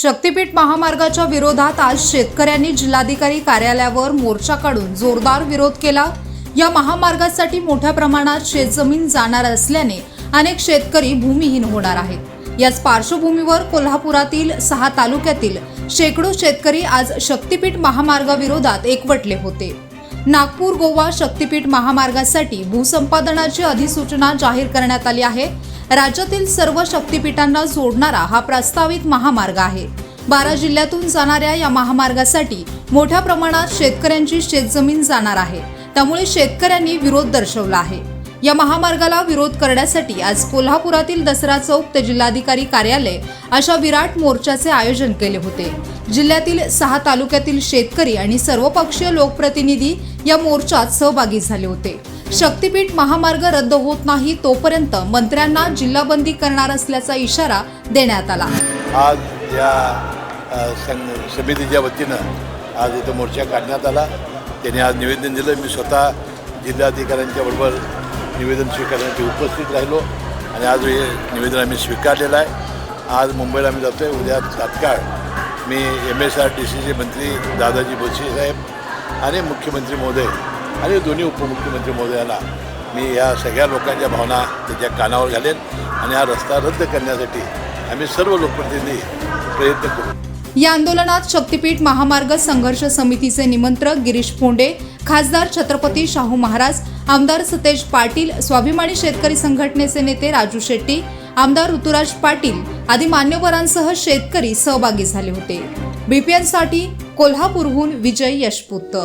शक्तीपीठ महामार्गाच्या विरोधात आज शेतकऱ्यांनी जिल्हाधिकारी कार्यालयावर मोर्चा काढून जोरदार विरोध केला. या महामार्गासाठी मोठ्या प्रमाणात शेतजमीन जाणार असल्याने अनेक शेतकरी भूमिहीन होणार आहेत. याच पार्श्वभूमीवर कोल्हापुरातील सहा तालुक्यातील शेकडो शेतकरी आज शक्तीपीठ महामार्गाविरोधात एकवटले होते. नागपूर गोवा शक्तीपीठ महामार्गासाठी भूसंपादनाची अधिसूचना जाहीर करण्यात आली आहे. राज्यातील सर्व शक्तीपीठांना जोडणारा हा प्रस्तावित महामार्ग आहे. बारा जिल्ह्यातून जाणाऱ्या या महामार्गासाठी मोठ्या प्रमाणात शेतकऱ्यांची शेतजमीन जाणार आहे. त्यामुळे शेतकऱ्यांनी विरोध दर्शवला आहे. या महामार्गाला विरोध करण्यासाठी आज कोल्हापुरातील दसरा चौक ते जिल्हाधिकारी कार्यालय अशा विराट मोर्चाचे आयोजन केले होते. जिल्ह्यातील सहा तालुक्यातील शेतकरी आणि सर्वपक्षीय लोकप्रतिनिधी या मोर्चात सहभागी झाले होते. शक्तीपीठ महामार्ग रद्द होत नाही तोपर्यंत मंत्र्यांना जिल्हाबंदी करणार असल्याचा इशारा देण्यात आला. आज या समितीच्या वतीनं आज इथं मोर्चा काढण्यात आला. त्यांनी आज निवेदन दिलं. मी स्वतः जिल्हाधिकाऱ्यांच्या बरोबर निवेदन स्वीकारण्यासाठी उपस्थित राहिलो आणि आज हे निवेदन आम्ही स्वीकारलेलं आहे. आज मुंबईला आम्ही जातो आहे उद्या तात्काळ मी एम एस आर टी सीचे मंत्री दादाजी भोसे साहेब आणि मुख्यमंत्री महोदय आणि दोन्ही उपमुख्यमंत्री महोदयांना मी या सगळ्या लोकांच्या भावना त्याच्या कानावर घालेन आणि हा रस्ता रद्द करण्यासाठी आम्ही सर्व लोकप्रतिनिधी प्रयत्न करू. या आंदोलनात शक्तीपीठ महामार्ग संघर्ष समितीचे निमंत्रक गिरीश फोंडे खासदार छत्रपती शाहू महाराज आमदार सतेज पाटील स्वाभिमानी शेतकरी संघटनेचे नेते राजू शेट्टी आमदार ऋतुराज पाटील आदी मान्यवरांसह शेतकरी सहभागी झाले होते. बीपीएनसाठी कोल्हापूरहून विजय यशपुत्त